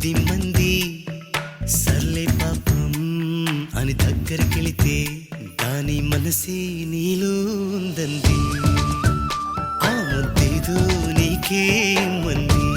కొద్ది మంది సర్లే పాపం అని దగ్గరికెళితే దాని మనసే నీలో ఉందంది ఆ ముద్దేదో నీకే మంది.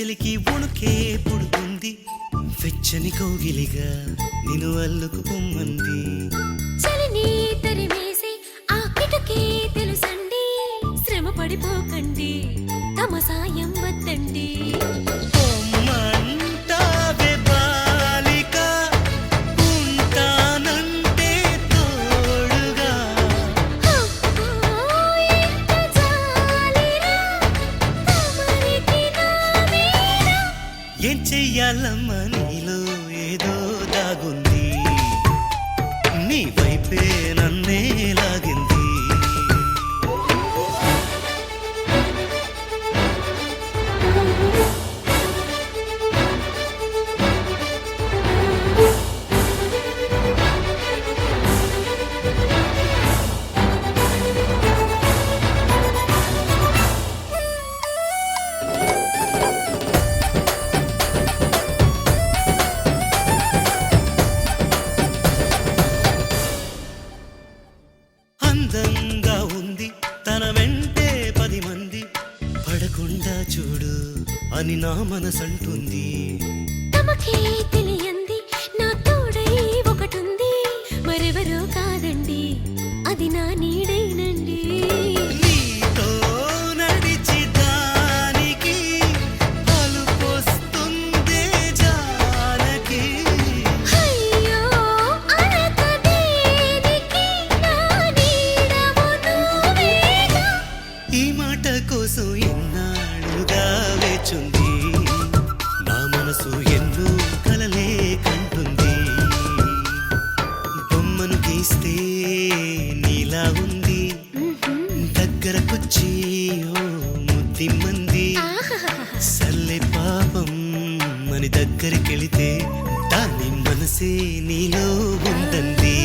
చలికి ఉణుకే పుడుతుంది వెచ్చని కోగిలిగా నిన్ను అల్లుకు పొమ్మంది. చలిని తరిమేసి ఆ కిటకే తెలుసండి. శ్రమ పడిపోకండి తమ సాయం వద్దండి. చెయ్యాలమ్మని గుండా చూడు అని నా మనసంటుంది. తమకే మనసు ఎన్నో కలలే కంటుంది. బొమ్మను గీస్తే నీలా ఉంది. దగ్గరకొచ్చి ఓ ముద్దిమ్మంది మంది. పాపం అని దగ్గరికెళితే దాని మనసే నీలో ఉందండి